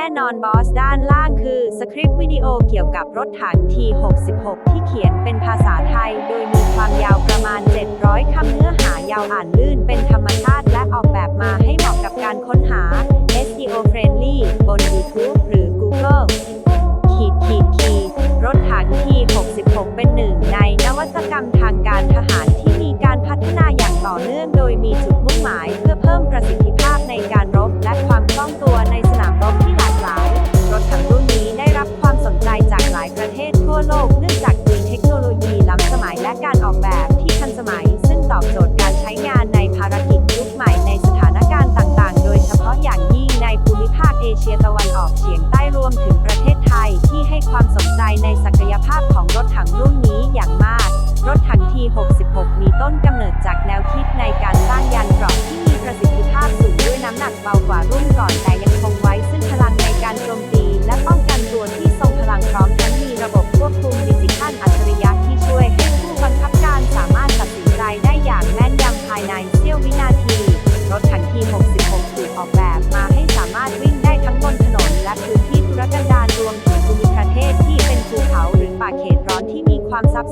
น่นอนบอสด้านล่างคือ สคริปต์วิดีโอเกี่ยวกับรถถัง T66 ที่เขียนเป็นภาษาไทย โดยมีความยาวประมาณ 700 คำเนื้อหายาวอ่านลื่นเป็นธรรมชาติและออกแบบมาให้เหมาะกับการค้นหา SEO friendly บน YouTube หรือ Google ขีดขีดขีดรถถัง T66 เป็นหนึ่งในนวัตกรรมทางการทหารที่มีการพัฒนาอย่างต่อเนื่อง โดยมีจุดมุ่งหมายเพื่อเพิ่มประสิทธิ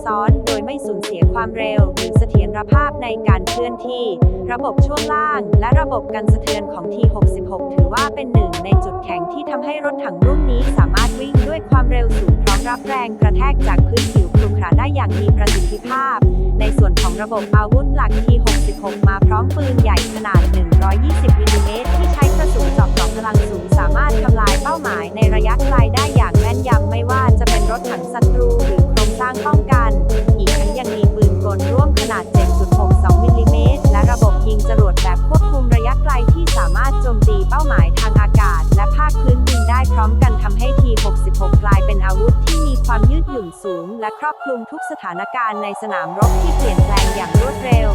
ซ้อน โดยไม่สูญเสียความเร็ว หรือเสถียรภาพในการเคลื่อนที่ ระบบช่วงล่าง และระบบกันสะเทือนของ T66 ถือว่าเป็นหนึ่งในจุดแข็งที่ทำให้รถถังรุ่นนี้สามารถวิ่งด้วยความเร็วสูงพร้อมรับแรงกระแทกจากพื้นผิวครุขระได้อย่างมีประสิทธิภาพ ในส่วนของระบบอาวุธหลัก T66 มาพร้อมปืนใหญ่ขนาด 120มิลลิเมตรที่ใช้กระสุนเจาะเกราะพลังสูงสามารถทำลายเป้าหมายในระยะไกลางป้องกัน อีกทั้งยังมีปืนกลร่วมขนาด 7.62 มิลลิเมตร และระบบยิงจรวดแบบควบคุมระยะไกลที่สามารถโจมตีเป้าหมายทางอากาศ และภาคพื้นดินได้พร้อมกันทำให้ T66 กลายเป็นอาวุธที่มีความยืดหยุ่นสูง และครอบคลุมทุกสถานการณ์ในสนามรบที่เปลี่ยนแปลงอย่างรวดเร็ว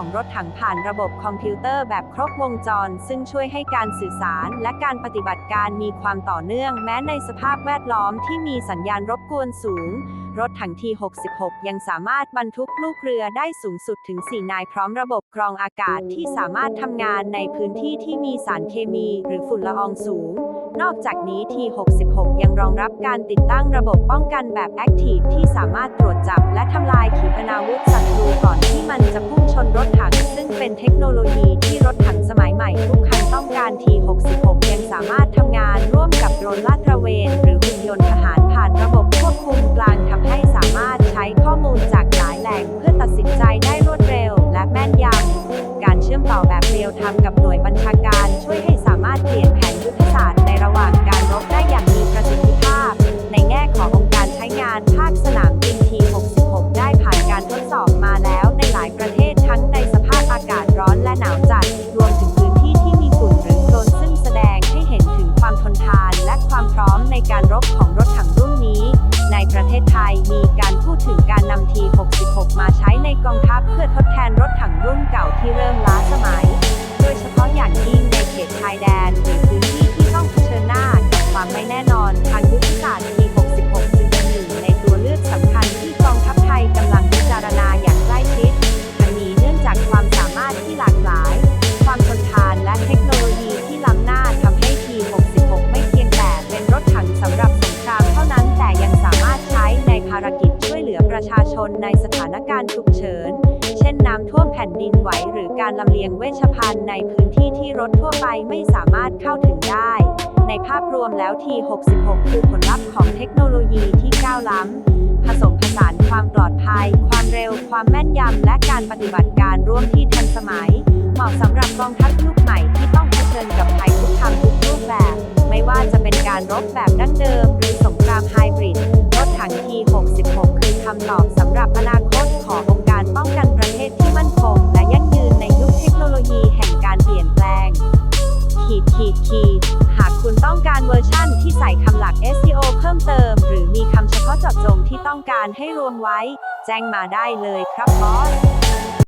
ของรถถังผ่านระบบคอมพิวเตอร์แบบครบวงจร ซึ่งช่วยให้การสื่อสารและการปฏิบัติการมีความต่อเนื่อง แม้ในสภาพแวดล้อมที่มีสัญญาณรบกวนสูง รถถัง T66 ยังสามารถบรรทุกลูกเรือได้สูงสุดถึง 4 นายพร้อมระบบกรองอากาศที่สามารถทำงานในพื้นที่ที่มีสารเคมี หรือฝุ่นละอองสูง นอกจากนี้ T66 ยังรองรับการติดตั้งระบบป้องกันแบบ Active ที่สามารถตรวจจับและทำลายขีปนาวุธศัตรูก่อนที่มันจะพุ่งชนรถถัง ซึ่งเป็นเทคโนโลยีที่รถถังสมัยใหม่ทุกคันต้องการ T66 ยังสามารถทำงานร่วมกับโดรนลาดตระเวน หรือหุ่นยนต์ทหารผ่านระบบควบคุมกลางทำให้สามารถใช้ข้อมูลจาก นในสถานการณ์ฉุกเฉิน เช่นน้ำท่วมแผ่นดินไหวหรือการลำเลียงเวชภัณฑ์ในพื้นที่ที่รถทั่วไปไม่สามารถเข้าถึงได้ ในภาพรวมแล้ว T66 คือผลลัพธ์ของเทคโนโลยีที่ก้าวล้ำ ผสมผสานความปลอดภัย ความเร็ว ความแม่นยำ และการปฏิบัติการร่วมที่ทันสมัย เหมาะสำหรับกองทัพยุคใหม่ที่ต้องเผชิญกับภัยคุกคามทุกรูปแบบ ไม่ว่าจะเป็นการรบแบบดั้งเดิม หรือสงครามไฮบริดรถถัง T66 คือคำตอบ จาะจงที่ต้องต้องการให้รวมไว้ แจ้งมาได้เลยครับบอส